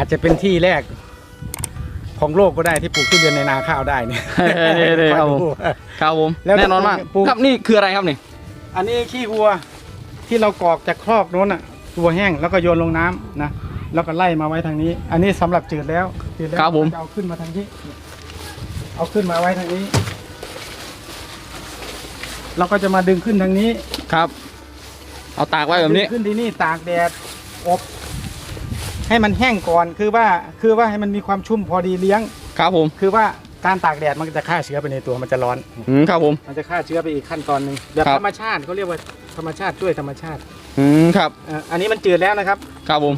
อาจจะเป็นที่แรก ของโลกก็ได้ที่ปลูกทุเรียนในนาข้าวได้เนี่ยเด้ๆครับผมครับผมแล้วแน่นอนมากปลูก ครับนี่คืออะไรครับนี่อันนี้ขี้วัวที่เรากรอกจากครอกโน้นอะ ตัวแห้งแล้วก็โยนลงน้ำนะ แล้วก็ไล่มาไว้ทางนี้ อันนี้สำหรับจืดแล้วจืดแล้วครับผมจะเอาขึ้นมาทางนี้ เอาขึ้นมาไว้ทางนี้ เราก็จะมาดึงขึ้นทางนี้ ครับ เอาตากไว้แบบนี้ดึงขึ้นที่นี่ตากแดดอบ ให้มันแห้งก่อนคือว่าคือว่าให้มันมีความชุ่มพอดีเลี้ยง ครับผมคือว่าการตากแดดมันจะฆ่าเชื้อไปในตัวมันจะร้อน อืมครับผม มันจะฆ่าเชื้อไปอีกขั้นตอนหนึ่งแบบครับ ธรรมชาติเขาเรียกว่าธรรมชาติช่วยธรรมชาติอืมครับเอ่ออันนี้มันจืดแล้วนะครับ ครับผม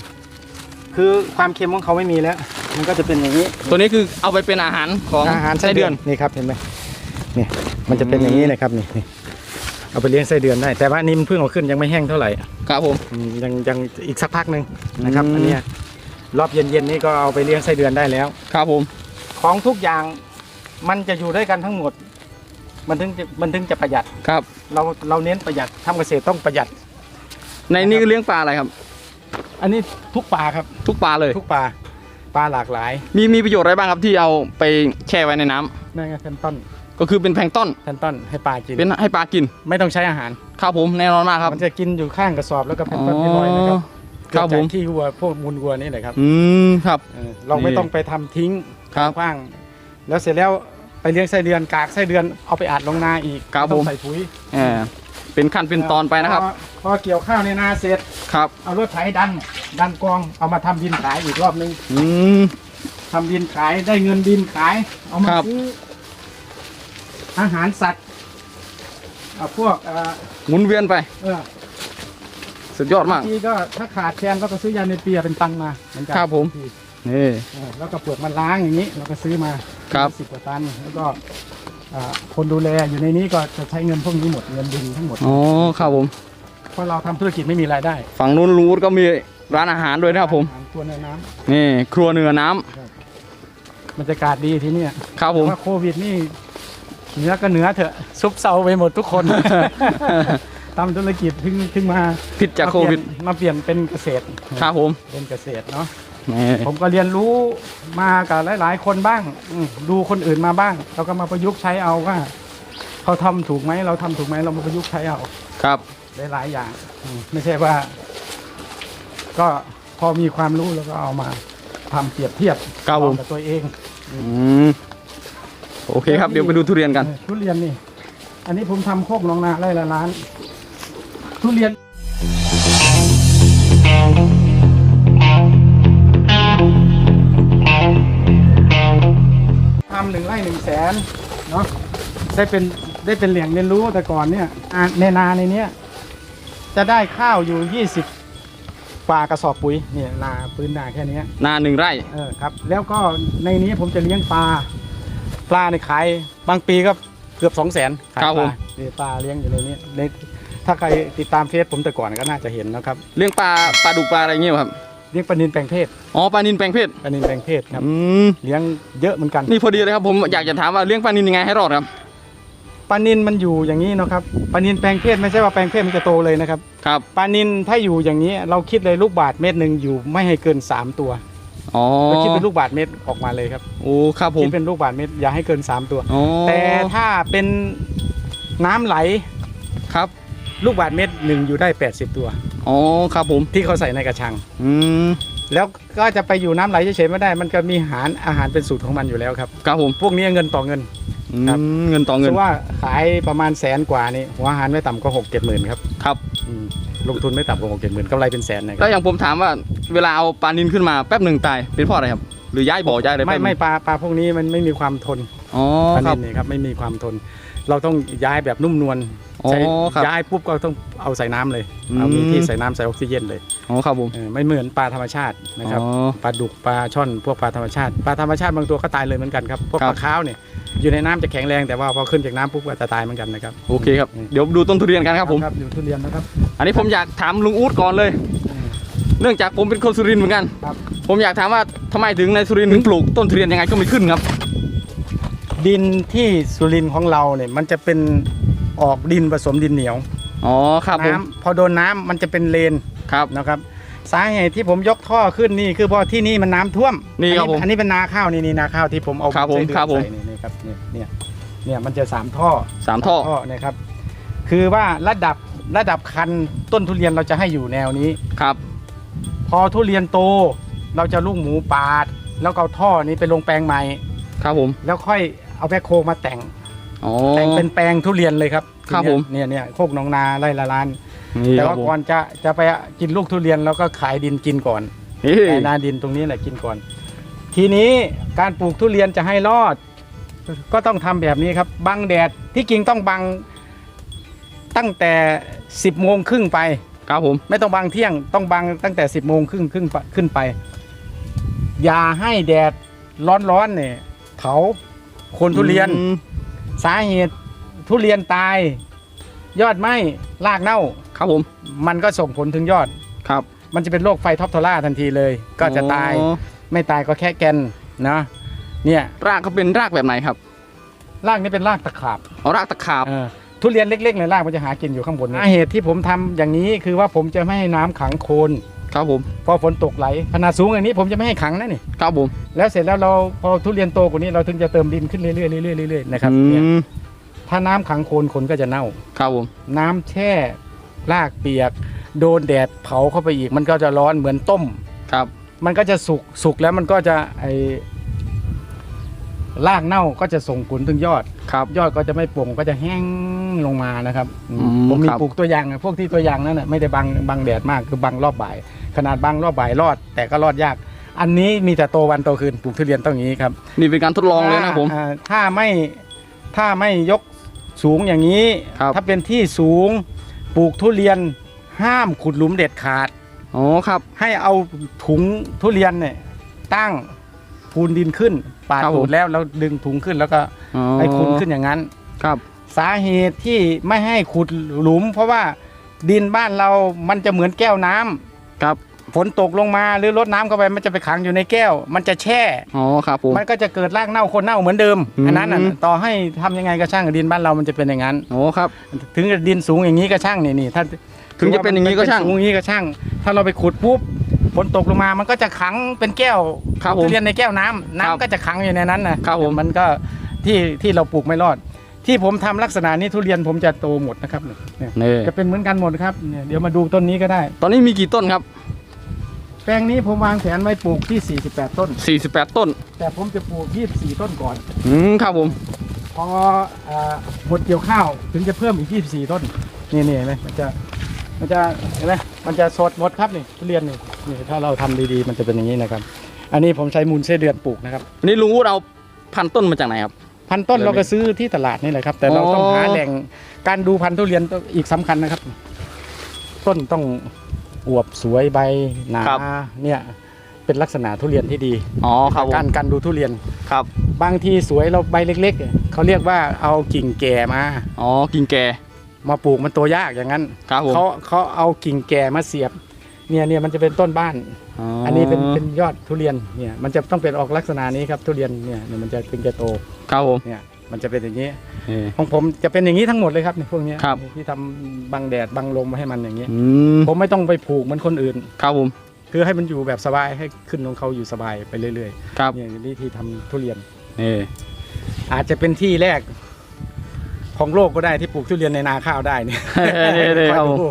คือความเค็มของเขาไม่มีแล้ว มันก็จะเป็นอย่างนี้ตัวนี้คือเอาไปเป็นอาหารของอาหารไส้เดือน นี่ครับเห็นไหมนี่มันจะเป็นอย่างนี้เลยครับนี่นี่ เอาไปเลี้ยงไส้เดือนได้ แต่ว่านี่มันเพิ่งเอาขึ้นยังไม่แห้งเท่าไหร่ครับผมอืมยังยังอีกสักพักหนึ่งนะครับอืมอันเนี้ยรอบเย็นๆนี่ก็เอาไปเลี้ยงไส้เดือนได้แล้ว ครับผม ของทุกอย่างมันจะอยู่ด้วยกันทั้งหมด มันถึงจะมันถึงจะประหยัดครับ เราเราเน้นประหยัดทำเกษตรต้องประหยัด ในนี้เลี้ยงปลาอะไรครับ อันนี้ทุกปลาครับ ทุกปลาเลย ทุกปลาปลาหลากหลายมีมีประโยชน์อะไรบ้างครับที่เอาไปแช่ไว้ในน้ำนั่นไงแพนต้น ก็คือเป็นแพลงก์ต้นแพนต้นให้ปลากิน เป็นให้ปลากินไม่ต้องใช้อาหาร ครับผมแน่นอนมากครับมันจะกินอยู่ข้างกระสอบแล้วก็แพนต้นที่ลอยนะครับครับผมเกิดจากที่วัวพวกมูลวัวนี่แหละครับอืมครับ เออเราไม่นี่ต้องไปทำทิ้งครับ ขว้าง แล้วเสร็จแล้วไปเลี้ยงไส้เดือนกากไส้เดือนเอาไปอัดลงนาอีกครับไต้องผมใส่ปุ๋ยเออเป็นขั้นเป็นตอนไปนะครับพอพอเกี่ยวข้าวในนาเสร็จครับเอารถไถดัน ดันกองเอามาทำดินขายอีกรอบนึง อืม ทำดินขายได้เงินดินขาย เอามาครับ ซื้อ อาหารสัตว์เอาพวกเอ่อหมุนเวียนไป เออสุดยอดมากบางทีก็ถ้าขาดแคลนเราก็ซื้อยาในเปียเป็นตันมาเหมือนกัครับผมที่นี่ เออแล้วก็เปลือกมันล้างอย่างนี้เราก็ซื้อมาครับ สิบกว่าตัน แล้วก็อ่าคนดูแลอยู่ในนี้ก็จะใช้เงินพวกนี้หมดเงินดินทั้งหมด อ๋อครับผม เพราะเราทำธุรกิจไม่มีรายได้ฝั่งนู้นลุงอู๊ดก็มีร้านอาหารด้วยนะครับผมอาหารตัวในน้ำนี่ ครัวเหนือน้ำบรรยากาศดีที่เนี่ย ครับผม ว่าโควิดนี่ เหนือก็เหนือเถอะซุบเซาไปหมดทุกคน ทำธุรกิจเพิ่งเพิ่งมาผิดจากโควิดมาเปลี่ยนมาเปลี่ยนเป็นเกษตรครับผมเป็นเกษตรเนาะนี่ผมก็เรียนรู้มากับหลายๆ คนบ้างอืมดูคนอื่นมาบ้าง เราก็มาประยุกต์ใช้เอาว่าเขาทำถูกไหมเราทำถูกไหมเรามาประยุกต์ใช้เอาครับหลายๆอย่างอืมไม่ใช่ว่า ก็พอมีความรู้แล้วก็เอามาทำเปรียบเทียบครับผมกับตัวเอง อืม โอเคครับเดี๋ยวไปดูทุเรียนกันเออทุเรียนนี่ อันนี้ผมทำโคกหนองนาไร่ละล้าน ทุเรียน ทำหนึ่งไร่หนึ่งแสนเนาะ ได้เป็นได้เป็นเหลี่ยงเรียนรู้แต่ก่อนเนี่ยอ่าในนาในเนี้ยจะได้ข้าวอยู่ยี่สิบกว่ากระสอบปุ๋ยเนี่ยนาพื้นนาแค่เนี้ยนาหนึ่งไร่ เออครับ แล้วก็ในนี้ผมจะเลี้ยงปลา ปลาในยขายบางปีก็เกือบสองแสนขายครับปผลาม นี่ปลาเลี้ยงอยู่ในนี้ในถ้าใครติดตามเฟซผมแต่ก่อนก็น่าจะเห็นนะครับเลี้ยงปลาปลาดุกปลาอะไรเงี้ยครับเลี้ยงปลานินแปลงเพศอ๋อปลานินแปลงเพศปลานินแปลงเพศครับอืมเลี้ยงเยอะเหมือนกันนี่พอดีเลยครับผมอยากจะถามว่าเลี้ยงปลานินยังไงให้รอดครับปลานินมันอยู่อย่างนี้เนาะครับปลานินแปลงเพศไม่ใช่ว่าแปลงเพศมันจะโตเลยนะครับครับปลานินถ้าอยู่อย่างนี้เราคิดเลยลูกบาทเม็ดหนึ่งอยู่ไม่ให้เกินสามตัว อ๋อเราคิดเป็นลูกบาทเม็ดออกมาเลยครับโอ้ครับผมคิดเป็นลูกบาทเม็ดอย่าให้เกินสามตัว อ๋อแต่ถ้าเป็นน้ำไหลครับลูกบาทเม็ดหนึ่งอยู่ได้ 80 ตัว อ๋อครับผมที่เขาใส่ในกระชัง อืมแล้วก็จะไปอยู่น้ำไหลเฉยๆไม่ได้ มันก็มีอาหารอาหารเป็นสูตรของมันอยู่แล้วครับ ครับผมพวกนี้เงินต่อเงิน อืครับมเงินต่อเงิเพนราะว่าขายประมาณแสนกว่านี่หัวอาหารไม่ต่ำก็หกเจ็ดหมื่นครับครับ อืม ลงทุนไม่ต่ำกว่าหกเจ็ดหมื่นกำไรเป็นแสนนะคแล้รับวอย่างผมถามว่าเวลาเอาปลานินขึ้นมาแป๊บหนึ่งตายเป็นเพราะอะไรครับ หรือย้ายบ่อย้ายอะไรไม่แป๊บหนึ่งไม่ปลาปลาพวกนี้มันไม่มีความทนอ๋อปลาครันิบนนี่ครับไม่มีความทน เราต้องย้ายแบบนุ่มนวลอ๋อใช้ครับย้ายปุ๊บก็ต้องเอาใส่น้ำเลยอืมเอามีที่ใส่น้ำใส่ออกซิเจนเลยอ๋อครับผมเออไม่เหมือนปลาธรรมชาตินะครับอ๋อ ปลาดุกปลาช่อนพวกปลาธรรมชาติปลาธรรมชาติบางตัวก็ตายเลยเหมือนกันครับพวกครัปบ ลาขาวเนี่ยอยู่ในน้ำจะแข็งแรงแต่ว่าพอขึ้นจากน้ำปุ๊บก็จะตายเหมือนกันนะครับโอเคครับเดี๋ยวดูต้นทุเรียนกันครับผม ครับอยู่ทุเรียนนะครับ อันนี้ผมอยากถามลุงอู๊ดก่อนเลย เนื่องจากผมเป็นคนสุรินทร์เหมือนกัน ครับ ผมอยากถามว่าทำไมถึงในสุรินทร์ถึงปลูกต้นทุเรียนยังไงก็ไม่ขึ้นครับ ดินที่สุรินทร์ของเราเนี่ยมันจะเป็นออกดินผสมดินเหนียวอ๋อครับผมน้ำพอโดนน้ำมันจะเป็นเลนครับนะครับ สาเหตุที่ผมยกท่อขึ้นนี่คือเพราะที่นี่มันน้ำท่วมนี่ครับผมอันนี้เป็นนาข้าวนี่นี่นาข้าวที่ผมเอาครับผมไส้เดือนครับผมใส่นี่นี่ครับเนี่ยเนี่ยเนี่ยมันจะสามท่อสามท่อเนี่ยครับ คือว่าระดับระดับคันต้นทุเรียนเราจะให้อยู่แนวนี้ครับ พอทุเรียนโตเราจะลูกหมูปาด แล้วก็เอาท่อนี้ไปลงแปลงใหม่ครับผม แล้วค่อย เอาแบคโคมาแต่ง อ๋อ แต่งเป็นแปลงทุเรียนเลยครับครับทีเนี้ยผม เนี่ยเนี่ยโคกหนองนาไร่ละลาน นี่แต่ครัว่าบผมก่อนจะจะไปกินลูกทุเรียนเราก็ขายดินกินก่อนนี่แต่นาดินตรงนี้แหละกินก่อน ทีนี้การปลูกทุเรียนจะให้รอด ก็ต้องทำแบบนี้ครับ บังแดดที่จริงต้องบังตั้งแต่ 10โมงครึ่งไป ครับผม ไม่ต้องบังเที่ยงต้องบังตั้งแต่ 10โมงครึ่งครึ่งไปขึ้นไป อย่าให้แดดร้อนๆเนี่ยเผาโคนทุเรียน อืมสาเหตุทุเรียนตาย ยอดไหม้รากเน่า ครับผมมันก็ส่งผลถึงยอด ครับมันจะเป็นโรคไฟท็อปโทล่าทันทีเลย ก็จะตายอ๋อไม่ตายก็แค่แกนนะเนี่ยรากเขาเป็นรากแบบไหนครับรากนี้เป็นรากตะขาบอ๋อรากตะขาบเออทุเรียนเล็กๆเลยรากมันจะหากินอยู่ข้างบนนี่สาเหตุที่ผมทำอย่างนี้คือว่าผมจะไม่ให้น้ำขังโคน ครับผมพอฝนตกไหลขนาดสูงอย่างนี้ผมจะไม่ให้ขังนะนี่ครับผมแล้วเสร็จแล้วเราพอทุเรียนโตกว่านี้เราถึงจะเติมดินขึ้นเรื่อยๆเรื่อยๆเรื่อยๆนะครับอืเนี่ยมถ้าน้ำขังโคนคนก็จะเน่าครับผมน้ำแช่รากเปียก โดนแดดเผาเข้าไปอีก มันก็จะร้อนเหมือนต้มครับ มันก็จะสุกสุกแล้วมันก็จะไอรากเน่าก็จะส่งผลถึงยอดครับ ยอดก็จะไม่โปร่งก็จะแห้ง ลงมานะครับอืมอืมผมมีครับ ปลูกตัวอย่างนะพวกที่ตัวอย่างนั้นนะไม่ได้บังบังแดดมากคือบังรอบบ่าย ขนาดบังรอบบ่ายรอด แต่ก็รอดยาก อันนี้มีแต่โตวันโตคืนปลูกทุเรียนต้องอย่างนี้ครับ นี่เป็นการทดลองเลยนะครับผม อ่าถ้าไม่ถ้าไม่ยกสูงอย่างนี้ ครับ ถ้าเป็นที่สูงปลูกทุเรียนห้ามขุดหลุมเด็ดขาด อ๋อครับ ให้เอาถุงทุเรียนเนี่ยตั้งพูนดินขึ้นปาดครับผมตูดแล้วแล้วดึงถุงขึ้นแล้วก็อ๋อให้คุณขึ้นอย่างนั้น ครับ สาเหตุที่ไม่ให้ขุดหลุม เพราะว่าดินบ้านเรามันจะเหมือนแก้วน้ำครับฝนตกลงมาหรือรดน้ำเข้าไปมันจะไปขังอยู่ในแก้ว มันจะแช่ อ๋อครับผม มันก็จะเกิดรากเน่าคนเน่าเหมือนเดิมอืม อันนั้นน่ะต่อให้ทำยังไงก็ช่างดินบ้านเรามันจะเป็นอย่างนั้นอ๋อครับ ถึงดินสูงอย่างนี้ก็ช่างนี่นี่ถ้าถึงจะเป็นอย่างนี้ก็ช่างสูงอย่างนี้ก็ช่าง ถ้าเราไปขุดปุ๊บฝนตกลงมามันก็จะขังเป็นแก้วครับผมทุเรียนในแก้วน้ำครับน้ำก็จะขังอยู่ในนั้นนะครับผม มันก็ที่ที่เราปลูกไม่รอด ที่ผมทำลักษณะนี้ทุเรียนผมจะโตหมดนะครับเนี่ยนี่จะเป็นเหมือนกันหมดครับเนี่ยเดี๋ยวมาดูต้นนี้ก็ได้ ตอนนี้มีกี่ต้นครับ แปลงนี้ผมวางแผนไว้ปลูกที่ 48 ต้น 48 ต้น แต่ผมจะปลูก 24 ต้นก่อน อืมครับผม พออ่าหมดเกี่ยวข้าวถึงจะเพิ่มอีก 24 ต้น นี่นี่เห็นไหมมันจะมันจะเห็นไหมมันจะสดหมดครับนี่ทุเรียนนี่นี่ถ้าเราทำดีๆ มันจะเป็นอย่างนี้นะครับ อันนี้ผมใช้มูลไส้เดือนปลูกนะครับ นี่ลุงวุฒิเอาพันธุ์ต้นมาจากไหนครับ พันต้นเดี๋ยวเราก็ซื้อที่ตลาดนี่แหละครับ แต่เราอ๋อต้องหาแหล่งการดูพันธุ์ทุเรียนต้องอีกสำคัญนะครับ ต้นต้องอวบสวยใบหนาครับเนี่ยเป็นลักษณะทุเรียนที่ดีอ๋อครับผมการการดูทุเรียนครับ บางทีสวยเราใบเล็ก ๆเขาเรียกว่าเอากิ่งแก่มาอ๋อกิ่งแก่มาปลูกมันตัวยากอย่างนั้นครับผมเขาเขาเอากิ่งแก่มาเสียบ เนี่ยเนี่ยมันจะเป็นต้นบ้าน อันนี้เป็นเป็นยอดทุเรียนเนี่ยมันจะต้องเป็นออกลักษณะนี้ครับทุเรียนเนี่ยเนี่ยมันจะถึงจะโตครับผมเนี่ยมันจะเป็นอย่างนี้นี่ของผมจะเป็นอย่างนี้ทั้งหมดเลยครับเนี่ยพวกเนี้ยครับที่ทำบังแดดบังลมให้มันอย่างนี้อืมผมไม่ต้องไปผูกเหมือนคนอื่นครับผมคือให้มันอยู่แบบสบายให้ขึ้นของเขาอยู่สบายไปเรื่อยครับๆเนี่ยนี่ที่ทำทุเรียนนี่อาจจะเป็นที่แรก ของโลกก็ได้ที่ปลูกทุเรียนในนาข้าวได้เนี่ยนี่นี่ครับผมดู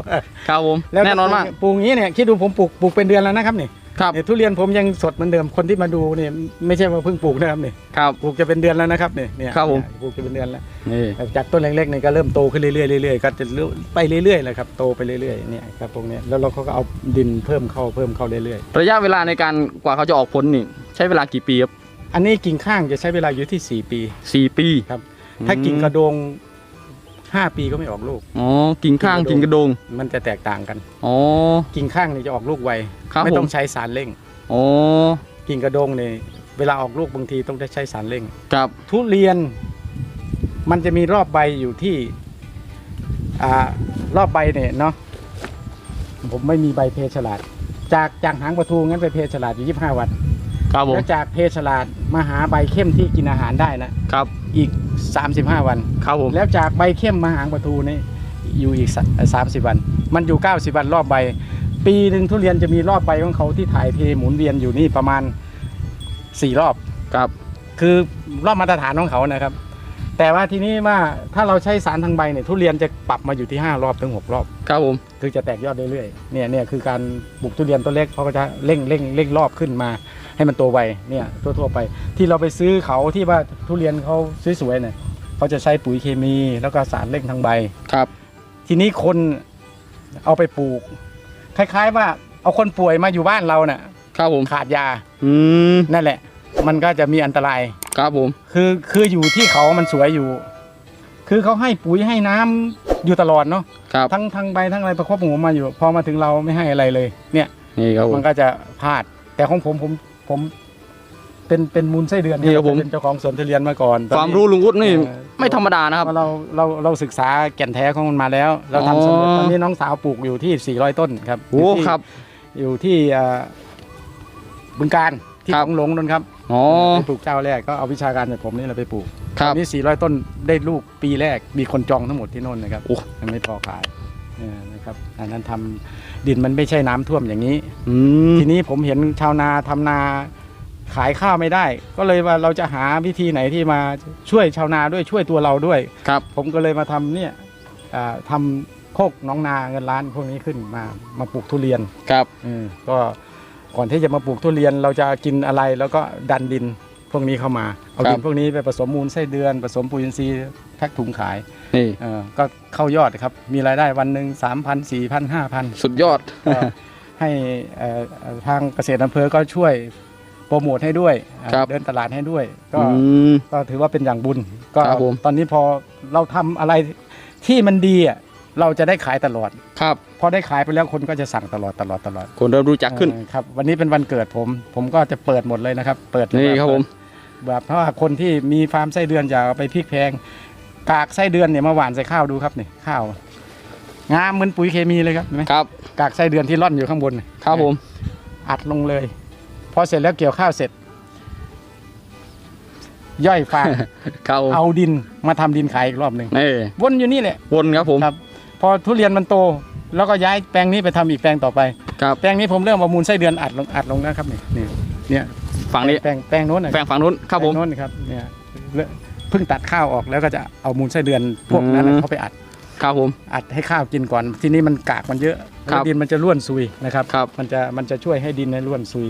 ครับผมแล้วแน่นอนมาก ปลูกอย่างนี้เนี่ยคิดดูผมปลูกปลูกเป็นเดือนแล้วนะครับนี่ครับเนี่ยทุเรียนผมยังสดเหมือนเดิมคนที่มาดูเนี่ยไม่ใช่ว่าเพิ่งปลูกนะครับนี่ครับ ปลูกจะเป็นเดือนแล้วนะครับเนี่ยเนี่ยครับผม ปลูกจะเป็นเดือนแล้วนี่จากต้นเล็กๆเนี่ยก็เริ่มโตขึ้นเรื่อยๆเรื่อยๆก็จะไปเรื่อยๆเลยครับโตไปเรื่อยๆเนี่ยครับพวกเนี้ยแล้วเราก็เอาดินเพิ่มเข้าเพิ่มเข้าเรื่อยระยะเวลาในการกว่าเขาจะออกผลนี่ ใช้เวลากี่ปีครับๆอันนี้กิ่งข้างจะใช้เวลาอยู่ที่ 4 ปี สี่ปี ครับอืมถ้ากิ่งกระโดง 5ปีก็ไม่ออกลูก อ๋อกิ่งข้างกิ่กิ่งงกกระระโดโดงงมันจะแตกต่างกัน อ๋อ กิ่งข้างนี่จะออกลูกไวครับไม่ต้อผงมใช้สารเร่ง อ๋อ กิ่งกระโดงเนี่ยเวลาออกลูกบางทีต้องได้ใช้สารเร่ง ครับ ทุเรียน มันจะมีรอบใบอยู่ที่ อ่า รอบใบเนี่ยเนาะ ผมไม่มีใบเพฉลาด จากจากหางประทูงั้นไปเพฉลาดอยู่25วัน ครับผมแล้วจากเพฉลาดมาหาใบเข้มที่กินอาหารได้นะครับ อีก 35 วัน ครับผม แล้วจากใบเข้มมาหางประทูนี่อยู่อีกสามสิบวัน มันอยู่ 90 วันรอบใบ ปีหนึ่งทุเรียนจะมีรอบใบของเขาที่ถ่ายเทหมุนเวียนอยู่นี่ประมาณสี่รอบ ครับ คือรอบมาตรฐานของเขานะครับ แต่ว่าทีนี้ว่าถ้าเราใช้สารทางใบเนี่ยทุเรียนจะปรับมาอยู่ที่ 5 รอบถึง 6 รอบ ครับผม คือจะแตกยอดเรื่อยๆ เนี่ยเนี่ยคือการปลูกทุเรียนต้นเล็กเขาก็จะเร่งเร่งเร่งรอบขึ้นมา ให้มันโตไวเนี่ยทั่วๆไป ที่เราไปซื้อเขาที่ว่าทุเรียนเขาสวยๆเนี่ยเขาจะใช้ปุ๋ยเคมีแล้วก็สารเร่งทางใบครับ ทีนี้คนเอาไปปลูก คล้าย ๆ ว่าเอาคนป่วยมาอยู่บ้านเราเน่ะครับผมขาดยาอืมนั่นแหละ มันก็จะมีอันตราย ครับผม คือคืออยู่ที่เขามันสวยอยู่ คือเขาให้ปุ๋ยให้น้ำอยู่ตลอดเนาะครับทั้งทั้งใบทั้งอะไรประคบหมูมาอยู่ พอมาถึงเราไม่ให้อะไรเลย เนี่ยนี่ครับผมมันก็จะพลาด แต่ของผมผม ผมเป็นเป็นมูลไส้เดือนนี่ครับผม เป็นเจ้าของสวนทุเรียนมาก่อนตอนความนี้รู้ลุงวุฒินี่เออไม่ธรรมดานะครับ เราเราเราศึกษาแก่นแท้ของมันมาแล้ว เราทำสำเร็จอ๋อ ตอนนี้น้องสาวปลูกอยู่ที่ 400 ต้นครับโอ้ยู่ที่ครับ อยู่ที่เอ่อบึงการที่ครับของหลงนนครับอ๋อไปปลูกเจ้าแรกก็เอาวิชาการจากผมนี่แหละไปปลูกครับ ตอนนี้400 ต้นได้ลูกปีแรกมีคนจองทั้งหมดที่โน่นนะครับโอ้ ยังไม่พอขายเนี่ยนะครับอันนั้นทำ ดินมันไม่ใช่น้ำท่วมอย่างนี้ อืมทีนี้ผมเห็นชาวนาทำนาขายข้าวไม่ได้ ก็เลยว่าเราจะหาวิธีไหนที่มาช่วยชาวนาด้วยช่วยตัวเราด้วย ครับ ผมก็เลยมาทำเนี่ยอ่าทำโคกหน้องนาเงินล้านพวกนี้ขึ้นมามาปลูกทุเรียนครับอืมก็ก่อนที่จะมาปลูกทุเรียนเราจะกินอะไรแล้วก็ดันดินพวกนี้เข้ามา เอาครับดินพวกนี้ไปผสมมูลไส้เดือน ผสมปุ๋ยอินทรีย์แพ็คถุงขาย นี่เออก็เข้ายอดครับ มีรายได้วันหนึ่งสามพันสี่พันห้าพันสุดยอดก็ให้เอ่อเอ่อทางเกษตรอำเภอก็ช่วยโปรโมทให้ด้วยอ่าครับเดินตลาดให้ด้วย ก็อืมก็ถือว่าเป็นอย่างบุญ ก็ครับผมตอนนี้พอเราทำอะไรที่มันดีอะเราจะได้ขายตลอด ครับ พอได้ขายไปแล้วคนก็จะสั่งตลอดตลอดตลอด คนเริ่มรู้จักขึ้นเออครับ วันนี้เป็นวันเกิดผม ผมก็จะเปิดหมดเลยนะครับ เปิดนี่ครับผม แบบเพราะว่าคนที่มีฟาร์มไส้เดือนจะเอาไปพริกแพง กากไส้เดือนเนี่ยมาหว่านใส่ข้าวดูครับนี่ข้าวงามเหมือนปุ๋ยเคมีเลยครับเห็นไหมครับ กากไส้เดือนที่ร่อนอยู่ข้างบนน่ะครับผม อัดลงเลย พอเสร็จแล้วเกี่ยวข้าวเสร็จ ย่อยฟาง ครับผมเอาดินมาทำดินขายอีกรอบหนึ่งนี่วนอยู่นี่แหละ วนครับผม ครับ พอทุเรียนมันโต แล้วก็ย้ายแปลงนี้ไปทำอีกแปลงต่อไป ครับ แปลงนี้ผมเริ่มเอามูลไส้เดือนอัดลงอัดลงนะครับนี่นี่เนี่ยฝั่งนี้แปลงแปลงโน้นนะแฝงฝั่งนู้นครับผม แปลงโน้นครับเนี่ยเพิ่งตัดข้าวออกแล้วก็จะเอามูลไส้เดือนพวกนั้นอืมเขาไปอัดครับผมอัดให้ข้าวกินก่อน ทีนี้มันกากมันเยอะครับแล้วดินมันจะร่วนซุยนะครับครับมันจะมันจะช่วยให้ดินในร่วนซุย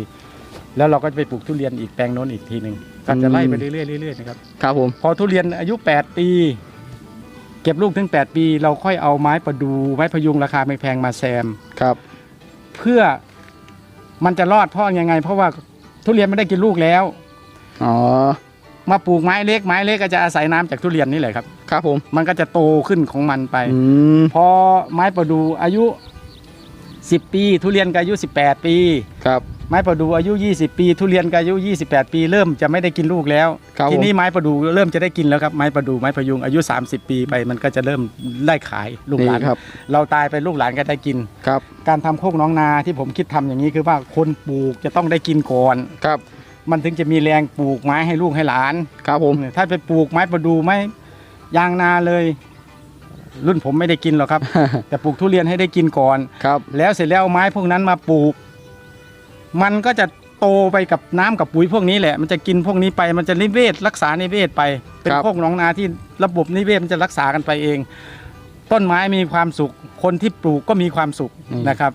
แล้วเราก็จะไปปลูกทุเรียนอีกแปลงโน้นอีกทีหนึ่งก็จะไล่ไปเรื่อยๆเรื่อยๆนะครับครับผมพอทุเรียนอายุ 8 ปี เก็บลูกถึง 8 ปี เราค่อยเอาไม้ประดูไม้พยุงราคาไม่แพงมาแซมครับ เพื่อมันจะรอดเพราะยังไง เพราะว่าทุเรียนไม่ได้กินลูกแล้วอ๋อ มาปลูกไม้เล็กไม้เล็กก็จะอาศัยน้ำจากทุเรียนนี่แหละครับ ครับผมมันก็จะโตขึ้นของมันไป อืมพอไม้ประดูอายุ 10 ปี ทุเรียนก็อายุ 18 ปี ครับไม้ประดูอายุ 20 ปี ทุเรียนก็อายุ 28 ปี เริ่มจะไม่ได้กินลูกแล้ว ครับทีผมนี้ไม้ประดูเริ่มจะได้กินแล้วครับไม้ประดูไม้พยุงอายุ 30 ปีไปมันก็จะเริ่มได้ขายลูกหลานนี่ครับเราตายไปลูกหลานก็ได้กิน ครับการทำโคกน้องนาที่ผมคิดทำอย่างนี้คือว่าคนปลูกจะต้องได้กินก่อน ครับ มันถึงจะมีแรงปลูกไม้ให้ลูกให้หลานครับผมถ้าไปปลูกไม้ประดูไม้ยางนาเลย รุ่นผมไม่ได้กินหรอกครับ แต่ปลูกทุเรียนให้ได้กินก่อนครับ แล้วเสร็จแล้วเอาไม้พวกนั้นมาปลูก มันก็จะโตไปกับน้ำกับปุ๋ยพวกนี้แหละมันจะกินพวกนี้ไปมันจะนิเวศรักษานิเวศไป เป็นครับพวกหนองนาที่ระบบนิเวศมันจะรักษากันไปเอง ต้นไม้มีความสุข คนที่ปลูกก็มีความสุขนะครับ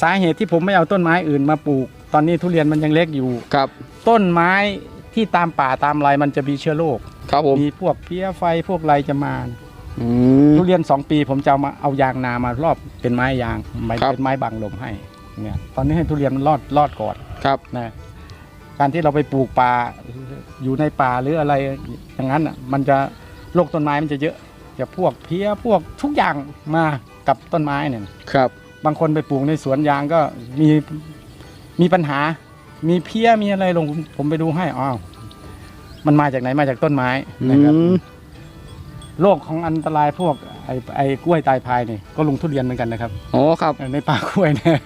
สาเหตุที่ผมไม่เอาต้นไม้อื่นมาปลูก ตอนนี้ทุเรียนมันยังเล็กอยู่ครับ ต้นไม้ที่ตามป่าตามไรมันจะมีเชื้อโรคครับผมมีพวกเพี้ยไฟพวกไรจะมาอืม ทุเรียน2ปีผมจะเอามาเอายางนามารอบเป็นไม้ยางไม้ครับ เป็นไม้บังลมให้เนี่ยตอนนี้ให้ทุเรียนมันรอดรอดก่อนครับ นะการที่เราไปปลูกป่าอยู่ในป่าหรืออะไรอย่างนั้นอะมันจะโรคต้นไม้มันจะเยอะจะพวกเพี้ยพวกทุกอย่างมากับต้นไม้เนี่ย ครับ บางคนไปปลูกในสวนยางก็มีมีปัญหา มีเพี้ยมีอะไรลงผมไปดูให้อ้าวมันมาจากไหนมาจากต้นไม้นะครับอืม โรคของอันตรายพวกไอ้ไอ้กล้วยตายพายนี่ก็ลงทุเรียนเหมือนกันนะครับอ๋อครับในป่ากล้วยเนี่ย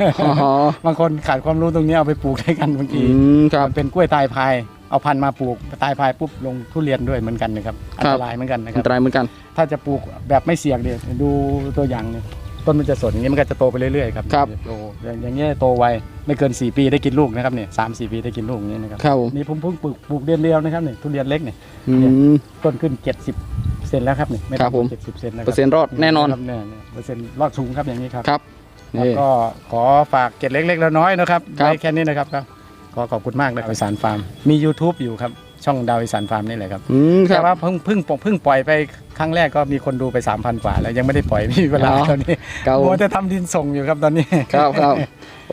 อ๋อบางคนขาดความรู้ตรงนี้เอาไปปลูกได้กันบางอืทีมครับ มันเป็นกล้วยตายพาย เอาพันธุ์มาปลูกตายพายปุ๊บลงทุเรียนด้วยเหมือนกันนะครับอันครัตบรายเหมือนกันนะคอัรันบตรายเหมือนกัน ถ้าจะปลูกแบบไม่เสี่ยงเนี่ยดูตัวอย่างเนี่ย ต้นมันจะสนอย่างนี้มันก็จะโตไปเรื่อยๆครับครับโตอย่างอย่างเงี้ยโตไวไม่เกิน 4 ปีได้กินลูกนะครับเนี่ยสามสี่ปีได้กินลูกอย่างนี้นะครับครับผมนี่ผมเพิ่งปลูกปลูกเดือนเดียวนะครับเนี่ยทุเรียนเล็กเนี่ยอืมต้นขึ้น 70เซนแล้วครับเนี่ยไม่ครับผมเจ็ดสิบเซนนะคเปอรัร์เซ็นต์รอดแน่นอนครับเนี่ยเนี่ยเปอร์เซ็นต์รอดสูงครับอย่างนี้ครับครับแล้วนี่ก็ขอฝากเกร็ดเล็กๆแล้วน้อยๆนะครับครับไว้แค่นี้นะครับครับขอขอบคุณมากนะครับอีสานฟาร์มมี YouTube อยู่ครับ ช่องดาวอีสานฟาร์มนี่แหละครับอืมคแต่รับ ว่าเพิ่งเพิ่งเพิ่งปล่อยไปครั้งแรกก็มีคนดูไป 3,000 กว่า แล้วยังไม่ได้ปล่อยไม่มีเวลาอ๋อ ตอนนี้ครับผมมัวจะทำดินส่งอยู่ครับตอนนี้ครับครับ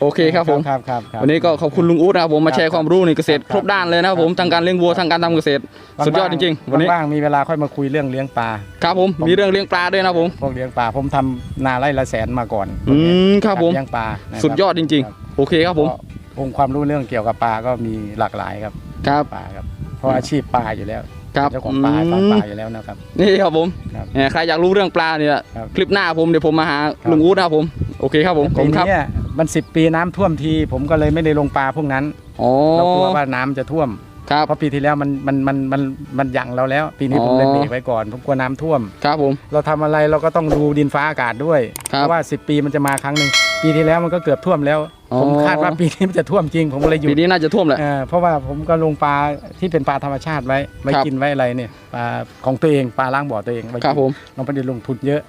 โอเคครับผม ครับครับครับ วันนี้ก็ขอบคุณลุงอู๊ดนะครับผมมาครับแชร์ความรู้ในเกษตรครับครบด้านเลยนะครับผมทั้งการเลี้ยงวัวทั้งการทำเกษตร สุดยอดจริงๆ วันนี้ว่างๆมีเวลาค่อยมาคุยเรื่องเลี้ยงปลา ครับผมมีเรื่องเลี้ยงปลาด้วยนะครับผมพวกเลี้ยงปลาผมทำนาไร่ละแสนมาก่อนอืมครับผม เลี้ยงปลานะครับสุดยอดจริงครับๆโอเคครับผมก็องค์ความรู้เรื่องเกี่ยวกับปลาก็มีหลากหลายครับครับ ปลาครับ เพราะอาชีพปลาอยู่แล้วครับเจ้าของปลาอืฟาร์มมปลาอยู่แล้วนะครับ นี่ครับผมครับ เนี่ยใครอยากรู้เรื่องปลาเนี่ยครับคลิปหน้าผมเดี๋ยวผมมาหาครับ ลุงอู๊ดนะครับผมโอเคครับผมขอบปีคุณครับนี้เนี่ยมันสิบปีน้ำท่วมที ผมก็เลยไม่ได้ลงปลาพวกนั้นอ๋อเรากลัวว่าน้ำจะท่วม ครับเพราะปีที่แล้วมันมันมันมันมันยังเราแล้ว ปีนี้อ๋อผมเลยเบรกไว้ก่อนผมกลัวน้ำท่วม ครับผม เราทำอะไรเราก็ต้องดูดินฟ้าอากาศด้วย ครับ เพราะว่า 10 ปีมันจะมาครั้งหนึ่ง ปีที่แล้วมันก็เกือบท่วมแล้ว อ๋อ ผมคาดว่าปีนี้มันจะท่วมจริง ผมก็เลยหยุปีดนี้น่าจะท่วมแหละ เออเพราะว่าผมก็ลงปลาที่เป็นปลาธรรมชาติไว้ไว้ครับ กินไว้อะไรเนี่ยปลาของตัวเองปลาล้างบ่อตัวเองไว้กินครับผมลงไปได้ลงทุนเยอะ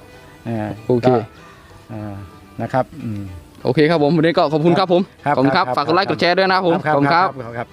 เออโอเค ก็เออนะครับอืม โอเคครับผมวันนี้ก็ขอบคุณครับผมครับขอบคุณครับครับ ฝากกดไลค์ครับกดแชร์ด้วยนะครับผมขอบคุณครับ ครับ